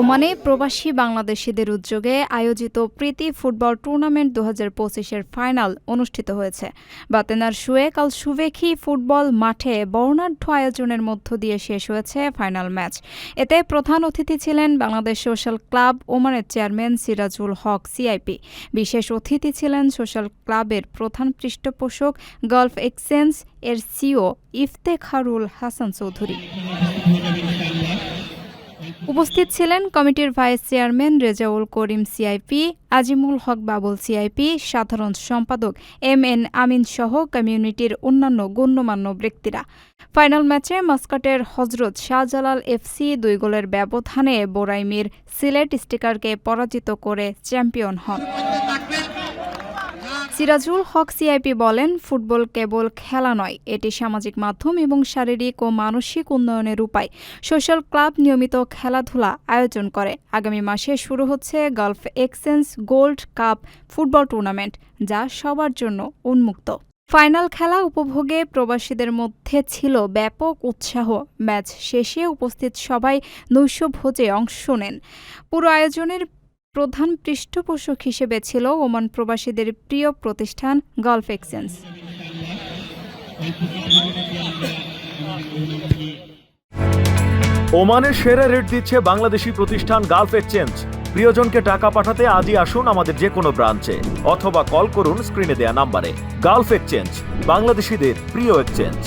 ওমানে প্রবাসী বাংলাদেশিদের উদ্যোগে আয়োজিত প্রীতি ফুটবল টুর্নামেন্ট দু হাজার পঁচিশের ফাইনাল অনুষ্ঠিত হয়েছে। বাতেনার শুয়ে কাল সুবেখি ফুটবল মাঠে বর্ণাঢ্য আয়োজনের মধ্য দিয়ে শেষ হয়েছে ফাইনাল ম্যাচ। এতে প্রধান অতিথি ছিলেন বাংলাদেশ সোশ্যাল ক্লাব ওমানের চেয়ারম্যান সিরাজুল হক, সিআইপি। বিশেষ অতিথি ছিলেন সোশ্যাল ক্লাবের প্রধান পৃষ্ঠপোষক গলফ এক্সচেঞ্জ এর সিও ইফতেখারুল হাসান চৌধুরী। উপস্থিত ছিলেন কমিটির vice chairman Rezaul Karim CIP, Azimul Haque Babul CIP, সাধারণ সম্পাদক এম এন আমিন সহ কমিউনিটির অন্যান্য গণ্যমান্য ব্যক্তিরা। ফাইনাল ম্যাচে মাস্কাটের হজরত শাহজালাল এফসি দুই গোলের ব্যবধানে বোরাইমির সিলেট স্টিকারকে পরাজিত করে চ্যাম্পিয়ন হন। সিরাজুল হক সিআইপি বলেন, ফুটবল কেবল খেলা নয়, এটি সামাজিক মাধ্যম এবং শারীরিক ও মানসিক উন্নয়নের উপায়। সোশ্যাল ক্লাব নিয়মিত খেলাধুলা আয়োজন করে। আগামী মাসে শুরু হচ্ছে golf exchange gold cup football tournament, যা সবার জন্য উন্মুক্ত। ফাইনাল খেলা উপভোগে প্রবাসীদের মধ্যে ছিল ব্যাপক উৎসাহ। ম্যাচ শেষে উপস্থিত সবাই নৈশভোজে অংশ নেন। পুরো আয়োজনের প্রধান পৃষ্ঠপোষক হিসেবে ছিল ওমান প্রবাসীদের প্রিয় প্রতিষ্ঠান গলফ এক্সচেঞ্জ। ওমানের সেরা রেট দিচ্ছে বাংলাদেশি প্রতিষ্ঠান গালফ এক্সচেঞ্জ। প্রিয়জনকে টাকা পাঠাতে আজই আসুন আমাদের যে কোনো ব্রাঞ্চে, অথবা কল করুন স্ক্রিনে দেয়া নাম্বারে। গালফ এক্সচেঞ্জ, বাংলাদেশিদের প্রিয় এক্সচেঞ্জ।